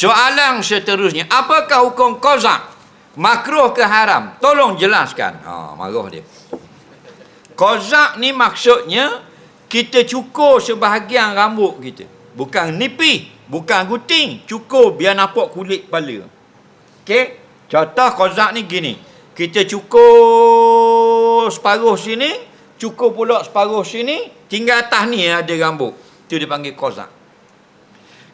Soalan seterusnya, apakah hukum kozak? Makruh ke haram? Tolong jelaskan. Ha, marah dia. Kozak ni maksudnya kita cukur sebahagian rambut kita. Bukan nipih, bukan guting. Cukur biar nampak kulit kepala. Okey? Contoh kozak ni gini. Kita cukur separuh sini, cukur pula separuh sini, tinggal atas ni ada rambut. Itu dipanggil kozak.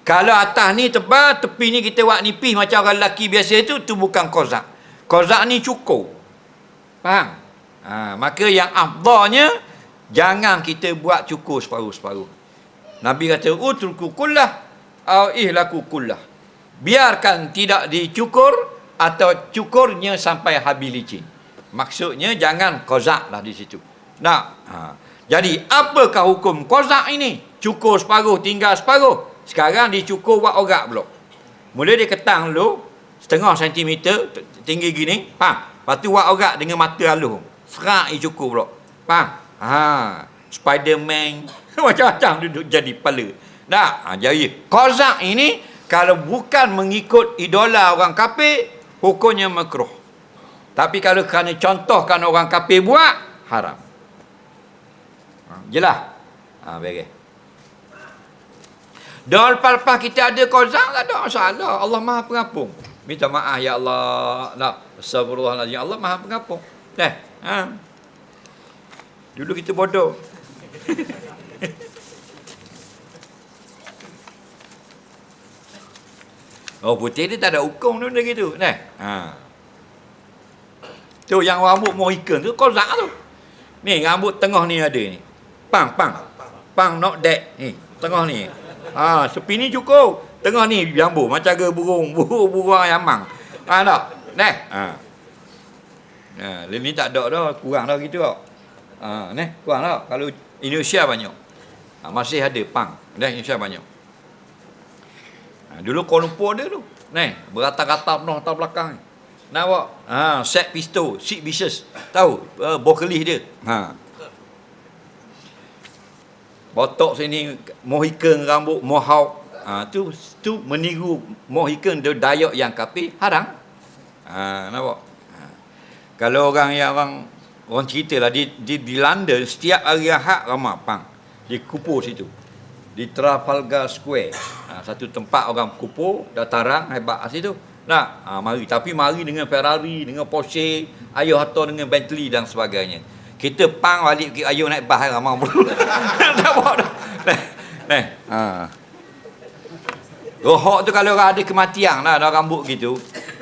Kalau atas ni tebal, tepi ni kita buat nipih macam orang lelaki biasa itu, tu bukan kozak. Kozak ni cukur. Faham? Ha, maka yang afdalnya, jangan kita buat cukur separuh-separuh. Nabi kata, utruku kullah, au ihlaku kullah. Biarkan tidak dicukur, atau cukurnya sampai habis licin. Maksudnya, jangan kozak lah di situ. Nah, ha. Jadi, apakah hukum kozak ini? Cukur separuh, tinggal separuh. Sekarang dicukur buat orak pula. Mula dia ketang dulu, setengah sentimeter, tinggi gini, faham? Lepas tu buat orak dengan mata halus. Serak dia cukur pula. Faham? Ha, Spiderman, macam-macam duduk jadi kepala. Tak? Ha, jadi, kozak ini, kalau bukan mengikut idola orang kafir, hukumnya makruh. Tapi kalau kerana contohkan orang kafir buat, haram. Ha, jelas? Ha, baik. Dan lepas kita ada kozak tak ada masalah. Allah Maha Pengampun. Minta maaf ya Allah. Nah, astagfirullahalazim. Allah Maha Pengampun. Dah. Ha. Dulu kita bodoh. oh, putih dia tak ada hukum tu gitu. Nah. Ha. Tu yang rambut Mohican tu kozak tu. Ni rambut tengah ni ada ni. Pang, pang. Pang not that. Ni, tengah ni. Ha, sepi ni cukup. Tengah ni jambu macam ke burung, burung-burung ayamang. Ha tak? Neh. Ha. Ha, ni tak ada dah, kurang dah gitu tak. Ha, neh, kurang dah. Kalau Indonesia banyak. Ha, masih ada pang. Neh, Indonesia banyak. Ha, dulu Kuala ada tu. Neh, berata-rata penuh atas belakang. Nak buat? Ha, set pistol, six pieces. Tahu? Uh, bokelih dia. Ha. Botok sini mohikan rambut mohawk. Ha, tu tu meniru mohikan dia dayak yang kapi haram. Ha, nampak? Ha. Kalau orang yang orang orang cerita lah di, di, di London setiap hari Ahad ramai pang di kupur situ. Di Trafalgar Square. Ha, satu tempat orang kupur dataran hebat kat situ. Nah, ha, mari tapi mari dengan Ferrari, dengan Porsche, ayo harta dengan Bentley dan sebagainya. Kita pang balik ke ayuh naik bas ramai pula. tak bawa dah. Ha. Rohok tu kalau orang ada kematian lah, ada rambut gitu.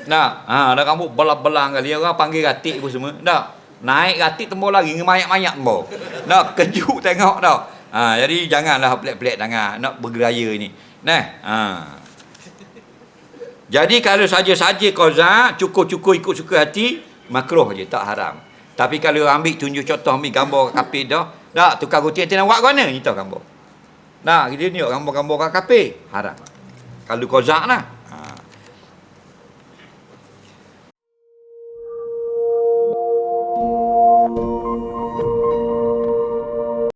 Nah, ha, ada rambut belang-belang kali. Orang panggil ratik pun semua. Dah. Naik ratik tembok lagi dengan mayat-mayat tembok. Nak kejut tengok dah. Ha, jadi janganlah pelik-pelik tangan nak bergeraya ni. Nah. Ha. Jadi kalau saja-saja kozak, cukur-cukur ikut suka hati, makruh je, tak haram. Tapi kalau ambil tunjuk contoh ambil gambar kapir dah, dah tukar gunting nanti nak buat? Ni tahu gambar. Nah, kita ni gambar-gambar kat kapir. Haram. Kalau kozak lah.